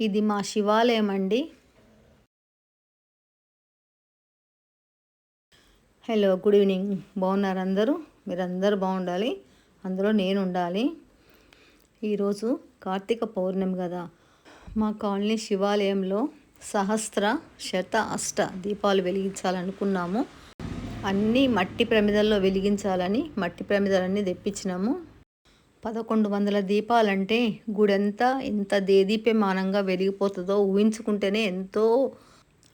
ఇది మా శివాలయం అండి. హలో గుడ్ ఈవినింగ్ బాగున్నారు అందరూ? మీరందరూ బాగుండాలి? అందులో నేను ఉండాలి. ఈరోజు కార్తీక పౌర్ణమి కదా. మా కాలనీ శివాలయంలో సహస్ర శత అష్ట దీపాలు వెలిగించాలనుకున్నాము. అన్నీ మట్టి ప్రమిదల్లో వెలిగించాలని మట్టి ప్రమిదలన్నీ తెప్పించినాము. పదకొండు వందల దీపాలంటే గుడంతా ఎంత దేదీప్యమానంగా వెలిగిపోతుందో ఊహించుకుంటేనే ఎంతో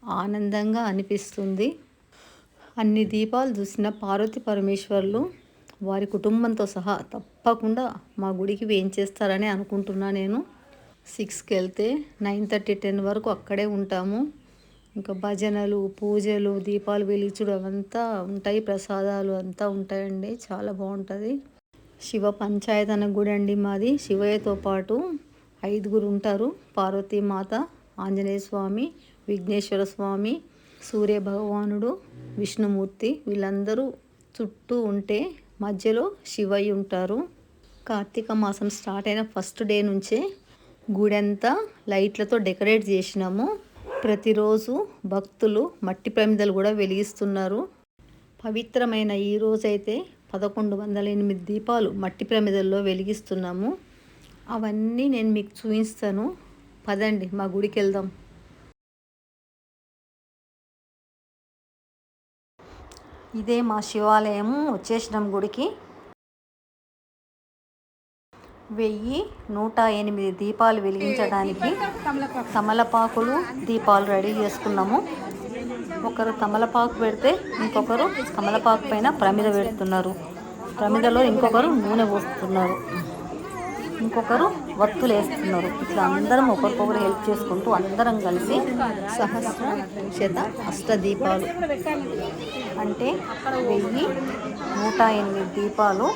ఆనందంగా అనిపిస్తుంది. అన్ని దీపాలు చూసిన పార్వతి పరమేశ్వర్లు వారి కుటుంబంతో సహా తప్పకుండా మా గుడికి వేయించేస్తారని అనుకుంటున్నా నేను. సిక్స్కి వెళ్తే నైన్ థర్టీ టెన్ వరకు అక్కడే ఉంటాము. ఇంకా భజనలు పూజలు దీపాలు వెలిగించడం అవంతా ఉంటాయి ప్రసాదాలు అంతా ఉంటాయండి. చాలా బాగుంటుంది. శివ పంచాయతన గుడి అండి మాది. శివయ్యతో పాటు ఐదుగురు ఉంటారు. పార్వతీమాత ఆంజనేయ స్వామి విఘ్నేశ్వర స్వామి సూర్య భగవానుడు విష్ణుమూర్తి వీళ్ళందరూ చుట్టూ ఉంటే మధ్యలో శివయ్య ఉంటారు. కార్తీక మాసం స్టార్ట్ అయిన ఫస్ట్ డే నుంచే గుడంతా లైట్లతో డెకరేట్ చేసినాము. ప్రతిరోజు భక్తులు మట్టి ప్రమిదలు కూడా వెలిగిస్తున్నారు. పవిత్రమైన ఈ రోజైతే పదకొండు వందల ఎనిమిది దీపాలు మట్టి ప్రమిదల్లో వెలిగిస్తున్నాము. అవన్నీ నేను మీకు చూపిస్తాను. పదండి మా గుడికి వెళ్దాం. ఇదే మా శివాలయము. వచ్చేసినాం గుడికి. వెయ్యి నూట ఎనిమిది దీపాలు వెలిగించడానికి తమలపాకులు దీపాలు రెడీ చేసుకున్నాము. ఒకరు తమలపాకు పెడితే ఇంకొకరు తమలపాకు పైన ప్రమిద పెడుతున్నారు. ప్రమిదలో ఇంకొకరు నూనె పోస్తున్నారు. ఇంకొకరు వత్తులు వేస్తున్నారు. ఇట్లా అందరం ఒకరికొకరు హెల్ప్ చేసుకుంటూ అందరం కలిసి సహస్ర శత అష్టదీపాలు అంటే వెయ్యి నూట ఎనిమిది దీపాలు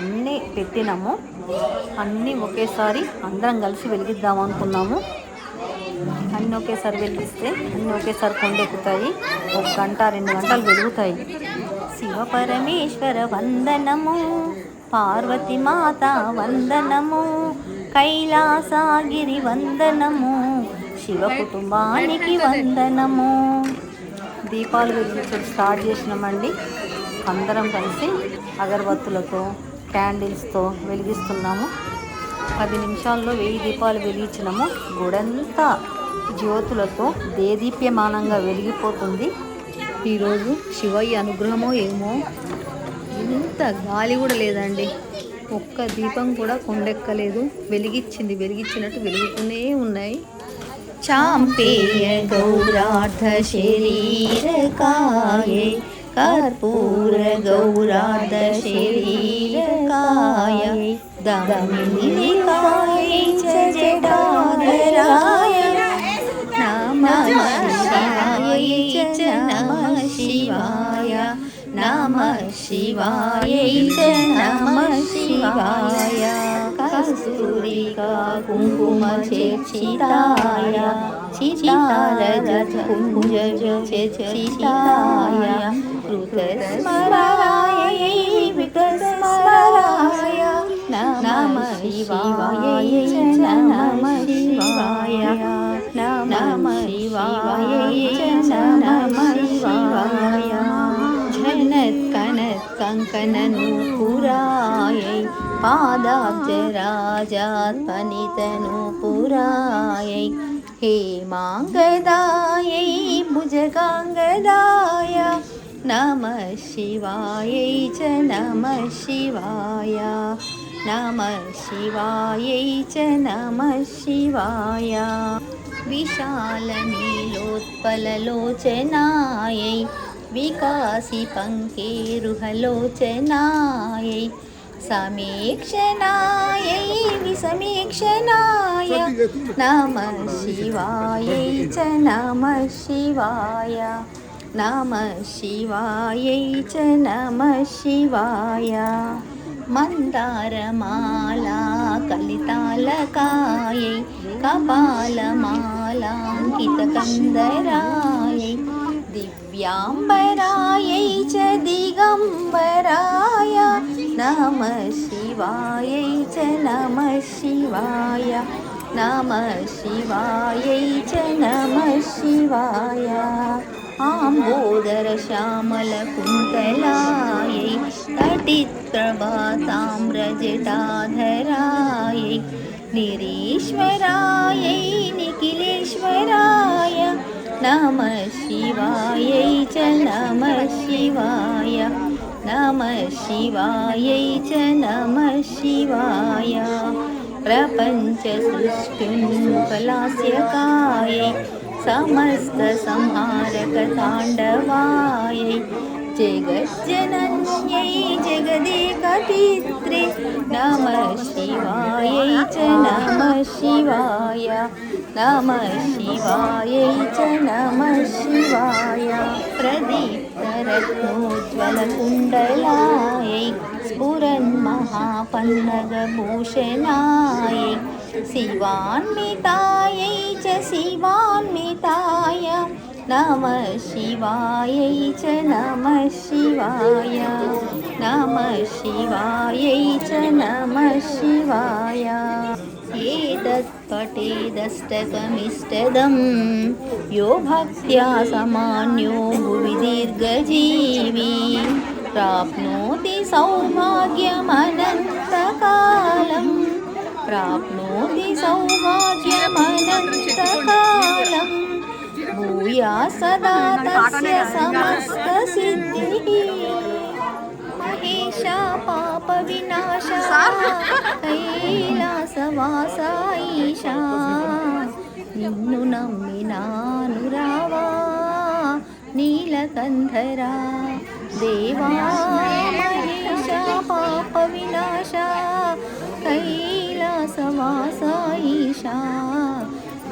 అన్నీ పెట్టినాము. అన్నీ ఒకేసారి అందరం కలిసి వెలిగిద్దాం అనుకున్నాము అన్నీ ఒకేసారి వెలిగిస్తే అన్నీ ఒకేసారి కొండెక్కుతాయి. ఒక గంట రెండు గంటలు వెలుగుతాయి. శివ పరమేశ్వర వందనము పార్వతి మాత వందనము కైలాసగిరి వందనము శివ కుటుంబానికి వందనము. దీపాలు వెలిగించడం స్టార్ట్ చేసినామండి. అందరం కలిసి అగరబత్తులతో క్యాండిల్స్తో వెలిగిస్తున్నాము. పది నిమిషాల్లో వెయ్యి దీపాలు వెలిగించినాము. గుడంతా జ్యోతులతో దేదీప్యమానంగా వెలిగిపోతుంది. ఈరోజు శివయ్య అనుగ్రహమో ఏమో? ఇంత గాలి కూడా లేదండి. ఒక్క దీపం కూడా కొండెక్కలేదు. వెలిగించింది వెలిగించినట్టు వెలుగుతూనే ఉన్నాయి. చాంపేయ గౌరార్థ శరీరకాయే కర్పూర గౌరార్థ శరీరకాయ దమిలికాయ జటాధరాయ శివాయ నమ శివాయ. కస్తూరికా కుంకుమ చేర్చితాయ. చితారజ కుంజ చేర్చితాయ. కృతస్మరాయ వికస్మరాయ నమ శివాయ నమ శివాయ. నమ कङ्कननूपुरायै पादाब्जराजात्पनितनूपुरायै हेमाङ्गदायै भुजगाङ्गदाय नमः शिवायै च नमः शिवाय नमः शिवायै च नमः शिवाय विशालनीलोत्पललोचनायै विकासि पङ्केरुहलोचनायै समीक्षणायै विसमीक्षणाय नमः शिवायै च नमः शिवाय नमः शिवायै च नमः शिवाय मन्दारमाला कलितालकायै कपालमालाङ्कितकन्दरायै दिव्याम्बरायै च दिगम्बराय नमः शिवायै च नमः शिवाय। नमः शिवायै च नमः शिवाय। आम्बोदरश्यामलकुन्तलायै तटिप्रभाताम्रजटाधरायै निरीश्वरायै निखिलेश्वराय नमः शिवायै च नमः शिवाय नमः शिवायै च नमः शिवाय प्रपञ्चसृष्टिं कलास्यकायै समस्तसंहारकताण्डवायै जगज्जनन्यै जगदेकपित्रे। नमः शिवायै च नमः शिवाय। नमः शिवायै च नमः शिवाय। प्रदीप्तरत्नोज्ज्वलकुण्डलायै स्फुरन्महापन्नगभूषणायै शिवान्वितायै च शिवान्विताय नमः शिवायै च नमः शिवाय। नमः शिवायै च नमः शिवाय। एतत्पटेदष्टकमिष्टदं यो भक्त्या समान्यो भुवि दीर्घजीवी। प्राप्नोति सौभाग्यमनन्तकालं प्राप्नोति सौभाग्यमनन्तकालं भूया सदा तस्य समस्तसिद्धिः महेशा पाप विनाश। ईशा निन्नु नम्मिनानुरावा नीलकंधरा देवा महेशा पापविनाशा कैलासवासा ईशा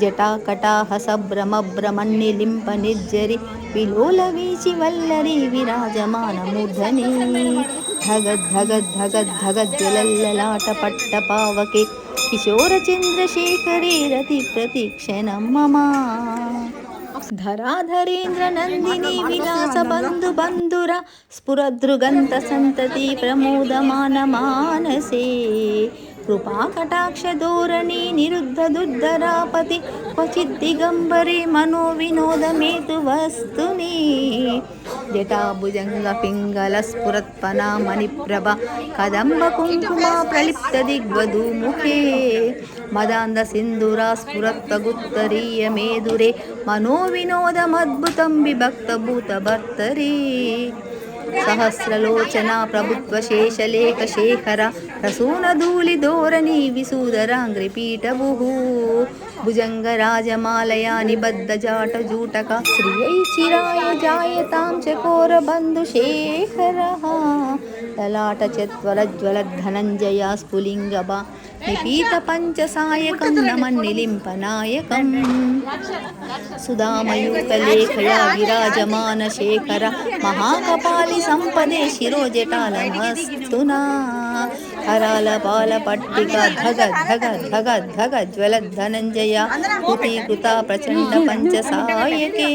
జటాకటాహ సభ్రమభ్రమన్నిలింప నిర్జరి విలోల వీచి వల్లరి విరాజమానమూర్ధని ధగద్ ధగద్ ధగద్ ధగద్ జలల్లలాట పట్ట పావకే కిశోర చంద్రశేఖరే రతి ప్రతిక్షణం మమ ధరాధరేంద్ర నందిని విలాస బంధు బంధుర స్ఫురదృగంత సంతతి ప్రమోదమాన మానసే दिगम्बरे मनोविनोदमेतु वस्तुनि जटाभुजङ्गपिङ्गलस्फुरत्पना मणिप्रभा कदम्बकुङ्कुमा प्रलिप्तदिग्वधूमुखे मदान्धसिन्धुरा स्फुरत्वगुत्तरीयमेदुरे मनोविनोदमद्भुतं विभक्तभूतभर्तरे సహస్రలోచన ప్రభుత్వ శేషలేఖ శేఖర ప్రసూనధూళి ధోరణి విసూదరాంగ్రిపీఠభు भुजङ्गराजमालया निबद्धजाटजूटक श्रियै चिराय जायतां चकोरबन्धुशेखरः ललाटचत्वरज्वलद्धनञ्जया स्फुलिङ्गबा निपीतपञ्चसायकं नमन्निलिम्पनायकम् सुधामयूतलेखया विराजमानशेखर महाकपालि सम्पदे शिरोजटालमस्तुना करालपालपट्टिका धग धग धग धग ज्वलद्धनञ्जया कृतीकृता प्रचण्डपञ्चसायके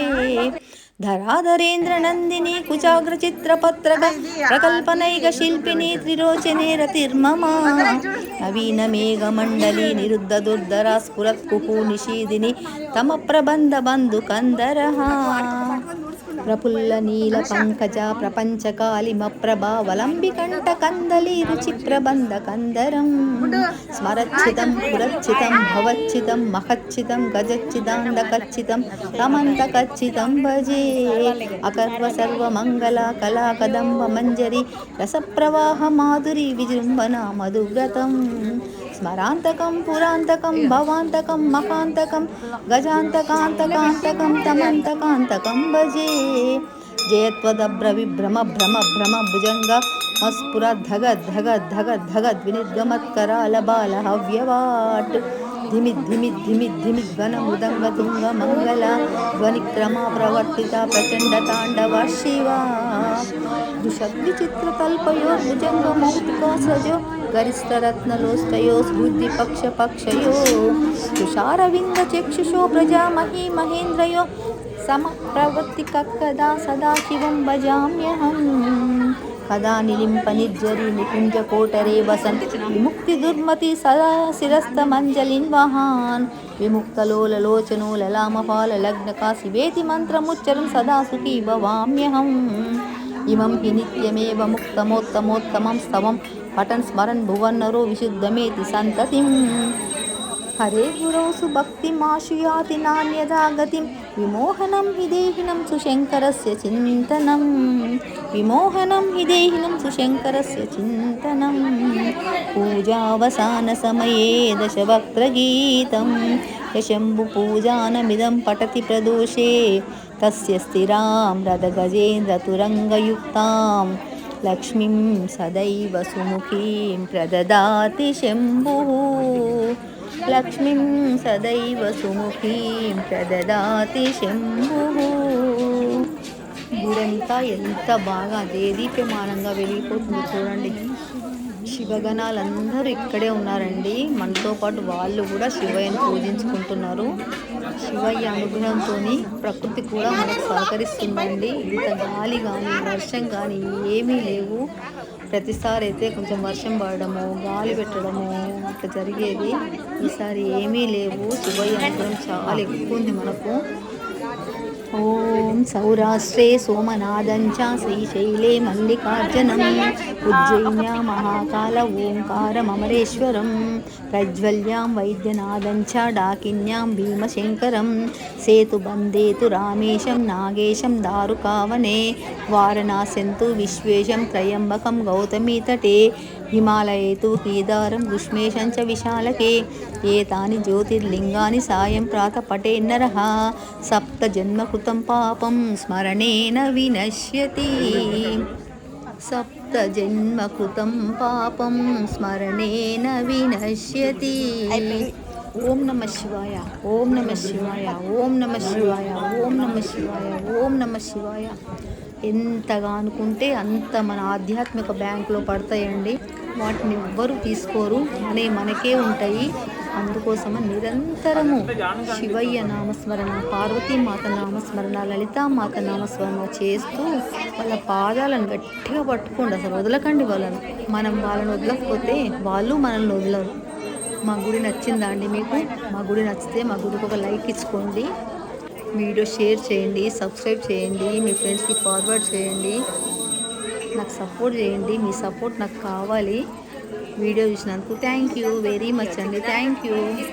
धराधरेन्द्रनन्दिनी कुचाग्रचित्रपत्रक प्रकल्पनैकशिल्पिनी त्रिरोचने रतिर्मम नवीनमेघमण्डली निरुद्धदुर्धरा स्फुरत्कुकु निषीदिनि तमप्रबन्धबन्धुकन्दरः ప్రఫుల్ల నీల పంకజ ప్రపంచ కాళిమ ప్రభావలంబికంఠ కందలి రుచి ప్రబంధ కందరం. స్మరచ్చితం పురచ్చితం భవచ్చితం మహచ్చితం గజచ్చిదాంద కచ్చితం రమంత కచ్చితం భజే. అకర్వ సర్వమంగళ కళా కదంబ మంజరి రసప్రవాహ మాధురి విజృంభణ మధువ్రతం. स्मरान्तकं, पुरान्तकं, भवान्तकं, मकान्तकं, गजान्तकान्तकान्तकं, तमन्तकान्तकं भजे। जयत्वदब्रविभ्रम भ्रम भ्रम भुजङ्ग मस्फुरद्धग धग धग धगद्विनिर्गमत्करालबालहव्यवाट् धिमिद् धिमिद् धिमिद् धिमिद् घनमृदङ्गतुङ्गमङ्गल ध्वनिक्रमा प्रवर्तिता प्रचण्डताण्डव शिवा दुषद्विचित्रतल्पयो भुजङ्गमौक्तिका सजो ప్రచండ తాండవ శివ ద్విషద్వి చిత్రకల్పయో భుజంగ మౌక్తికాసజో గరిష్టరత్నలోష్టయో బుద్ధి పక్ష పక్షయో తుషారవింద చక్షుషో ప్రజామహీ మహేంద్రయో సమ ప్రవృత్తి కక్కదా సదాశివం భజామ్యహం కదా నిలింప నిర్జరి నికుంజ కోటరే వసన్ విముక్తి దుర్మతి पठन् स्मरन् भुवन्नरो विशुद्धमेति सन्ततिम् हरे गुरौ सुभक्तिमाशुयाति नान्यदा गतिं विमोहनं हि देहिनं सुशङ्करस्य चिन्तनं विमोहनं हि देहिनं सुशङ्करस्य चिन्तनं पूजावसानसमये दशवक्त्रगीतं शम्भुपूजानमिदं पठति प्रदोषे तस्य स्थिरां रथगजेन्द्रतुरङ्गयुक्ताम् లక్ష్మీం సదైవ సుముఖీం ప్రదదాతి శంభు లక్ష్మీం సదైవ సుముఖీం ప్రదదాతి శంభు గుడంతా ఎంత బాగా దేదీప్యమానంగా వెళ్ళిపోతుంది చూడండి. శివగణాలందరూ ఇక్కడే ఉన్నారండి. మనతో పాటు వాళ్ళు కూడా శివయ్యను పూజించుకుంటున్నారు. శివయ్య అనుగ్రహంతో ప్రకృతి కూడా మనకు సహకరిస్తుందండి. ఇంత గాలి కానీ వర్షం కానీ ఏమీ లేవు. ప్రతిసారి అయితే కొంచెం వర్షం పడడము గాలి పెట్టడము అట్లా జరిగేది. ఈసారి ఏమీ లేవు. శివయ్య అనుగ్రహం చాలా ఎక్కువ ఉంది మనకు. ఓం సౌరాష్ట్రే సోమనాథం చ శ్రీశైలే మల్లికార్జునం. ఉజ్జయిన్యా మహాకాల ఓంకారమమరేశ్వరం ప్రజ్వల్యాం వైద్యనాథం చ డాకిన్యాం భీమశంకరం. సేతుబందేతు రామేశం నాగేశం దారుకావనే. వారణాస్యంతు విశ్వేశం త్రయంబకం గౌతమీతటే హిమాలయే తు కేదారం గుష్మేశం విశాలకే ఏతాని జ్యోతిర్లింగాని సాయం ప్రాతపటే నరః సప్త జన్మకృతం పాపం స్మరణేన వినశ్యతి. సప్త జన్మకృతం పాపం స్మరణేన వినశ్యతి. ఓం నమ శివాయ ఓం నమ శివాయ ఓం నమ శివాయ ఓం నమ శివాయ ఓం నమ శివాయ. ఎంతగా అనుకుంటే అంత మన ఆధ్యాత్మిక బ్యాంకులో పడతాయండి. వాటిని ఎవ్వరు తీసుకోరు. అనే మనకే ఉంటాయి. అందుకోసమని నిరంతరము శివయ్య నామస్మరణ పార్వతీమాత నామస్మరణ లలితామాత నామస్మరణ చేస్తూ వాళ్ళ పాదాలను గట్టిగా పట్టుకోండి. అసలు వదలకండి వాళ్ళను. మనం వాళ్ళని వదలకపోతే వాళ్ళు మనల్ని వదలరు. మా గుడి నచ్చిందా అండి మీకు? మా గుడి నచ్చితే మా గుడికి ఒక లైక్ ఇచ్చుకోండి. వీడియో షేర్ చేయండి సబ్స్క్రైబ్ చేయండి మీ ఫ్రెండ్స్కి ఫార్వర్డ్ చేయండి. నాకు సపోర్ట్ చేయండి. మీ సపోర్ట్ నాకు కావాలి. వీడియో చూసినందుకు థ్యాంక్ యూ వెరీ మచ్ అండి. Thank you